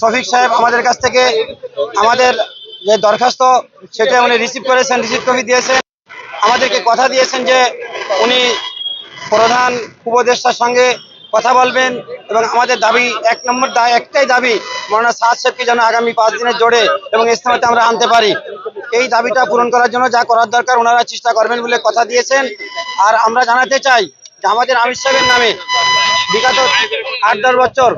শফিক সাহেব আমাদের কাছ থেকে আমাদের যে দরখাস্ত, সেটা উনি রিসিভ করেছেন রিসিভ কপি দিয়েছেন। আমাদেরকে কথা দিয়েছেন যে উনি প্রধান উপদেষ্টার সঙ্গে কথা বলবেন এবং আমাদের দাবি এক নম্বর একটাই দাবি, মৌলানা সাদ সাহেবকে যেন আগামী পাঁচ দিনের জোরে এবং ইস্তেমাতে আমরা আনতে পারি। এই দাবিটা পূরণ করার জন্য যা করার দরকার ওনারা চেষ্টা করবেন বলে কথা দিয়েছেন। আর আমরা জানাতে চাই যে আমাদের আমির সাহেবের নামে বিগত আট দশ বছর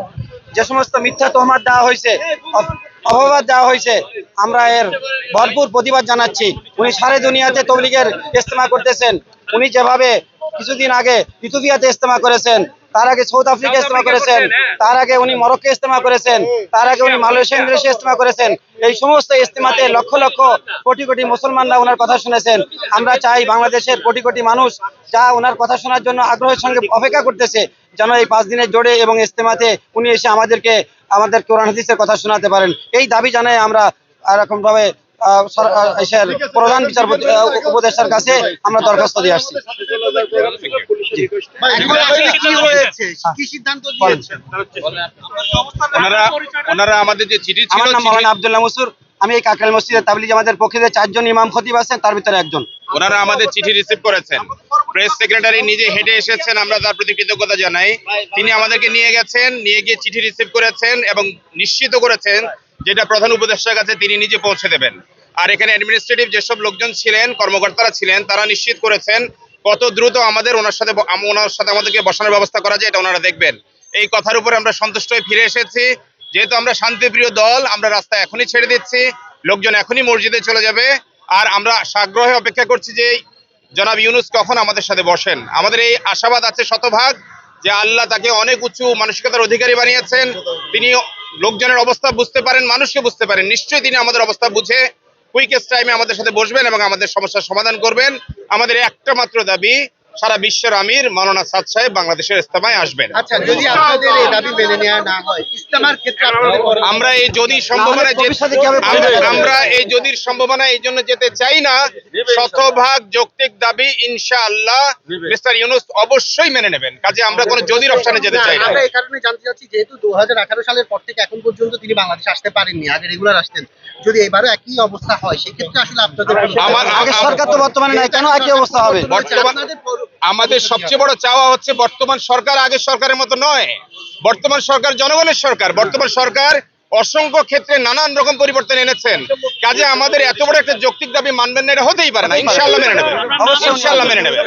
যে সমস্ত মিথ্যা তহমাত দেওয়া হয়েছে, অপ- অপবাদ দেওয়া হয়েছে, আমরা এর ভরপুর প্রতিবাদ জানাচ্ছি। উনি সারে দুনিয়াতে তবলিগের ইস্তেমা করতেছেন। উনি যেভাবে কিছুদিন আগে ইতুপিয়াতে ইস্তেমা করেছেন তার আগে সাউথ আফ্রিকা ইস্তেমা করেছেন। তার আগে উনি মরক্কো ইস্তেমা করেছেন। তার আগে উনি মালয়েশিয়া ইন্দোনেশিয়া ইস্তেমা করেছেন। এই সমস্ত ইস্তেমাতে লক্ষ লক্ষ কোটি কোটি মুসলমানরা ওনার কথা শুনেছেন। আমরা চাই বাংলাদেশের কোটি কোটি মানুষ যা ওনার কথা শোনার জন্য আগ্রহের সঙ্গে অপেক্ষা করতেছে যেন এই পাঁচ দিনের জোরে এবং ইস্তেমাতে উনি এসে আমাদেরকে আমাদের কোরআন হাদিসের কথা শোনাতে পারেন। এই দাবি জানাই আমরা এরকম প্রধান বিচারপতি উপদেষ্টার কাছে আমরা দরখাস্ত দিয়ে আসছি আমার নাম মৌলানা আবদুল্লাহ মসুর আমি এই কাকরাইল মসজিদের তাবলিগ আমাদের পক্ষে যে চারজন ইমাম খতিব আছেন তার ভিতরে একজন ওনারা আমাদের চিঠি রিসিভ করেছেন প্রেস সেক্রেটারি নিজে হেঁটে এসেছেন আমরা তার প্রতি কৃতজ্ঞতা জানাই তিনি আমাদেরকে নিয়ে গেছেন নিয়ে গিয়ে চিঠি রিসিভ করেছেন এবং নিশ্চিত করেছেন যেটা প্রধান উপদেষ্টার কাছে তিনি নিজে পৌঁছে দেবেন আর এখানে অ্যাডমিনিস্ট্রেটিভ যেসব লোকজন ছিলেন, কর্মকর্তারা ছিলেন, তারা নিশ্চিত করেছেন কত দ্রুত আমাদের ওনার সাথে ওনার সাথে আমাদেরকে বসানোর ব্যবস্থা করা যায়, এটা ওনারা দেখবেন। এই কথার উপরে আমরা সন্তুষ্ট হয়ে ফিরে এসেছি। যেহেতু আমরা শান্তিপ্রিয় দল, আমরা রাস্তা এখনই ছেড়ে দিচ্ছি, লোকজন এখনই মসজিদে চলে যাবে। আর আমরা সাগ্রহে অপেক্ষা করছি যে জনাব ইউনুস কখন আমাদের সাথে বসেন। আমাদের এই আশাবাদ আছে শতভাগ যে আল্লাহ তাকে অনেক উঁচু মানসিকতার অধিকারী বানিয়েছেন। তিনি লোকজনের অবস্থা বুঝতে পারেন, মানুষকে বুঝতে পারেন। নিশ্চয়ই তিনি আমাদের অবস্থা বুঝে কুইকেস্ট টাইমে আমাদের সাথে বসবেন এবং আমাদের সমস্যার সমাধান করবেন। আমাদের একটা মাত্র দাবি সারা বিশ্বের আমির মাওলানা সাদ সাহেব বাংলাদেশের ইস্তেমায় আসবেন। আচ্ছা যদি আপনাদের এই দাবি মেনে নেওয়া না হয় ইস্তেমার ক্ষেত্রে আমরা এই যদি সম্ভাবনা আমরা- এই যদির সম্ভাবনা এই জন্য যেতে চাই না শতভাগ যৌক্তিক দাবি ইনশাআল্লাহ মিস্টার ইউনুস অবশ্যই মেনে নেবেন। কাজে আমরা কোনো যদির অপশনে যেতে চাই না। আমরা এই কারণে জানতে চাচ্ছি যেহেতু দু হাজার আঠারো সালের পর থেকে এখন পর্যন্ত তিনি বাংলাদেশে আসতে পারেননি আগে রেগুলার আসতেন। যদি এবারও একই অবস্থা হয় সেক্ষেত্রে আসলে আপনাদের আমার- আগে সরকার তো বর্তমানে নাই কেন একই অবস্থা হবে? বর্তমান আমাদের সবচেয়ে বড় চাওয়া হচ্ছে বর্তমান সরকার আগের সরকারের মতো নয়। বর্তমান সরকার জনগণের সরকার। বর্তমান সরকার অসংখ্য ক্ষেত্রে নানান রকম পরিবর্তন এনেছেন। কাজে আমাদের এত বড় একটা যৌক্তিক দাবি মানবেন না, এটা হতেই পারে না। ইনশাল্লাহ মেনে নেবে ইনশাল্লাহ মেনে নেবেন।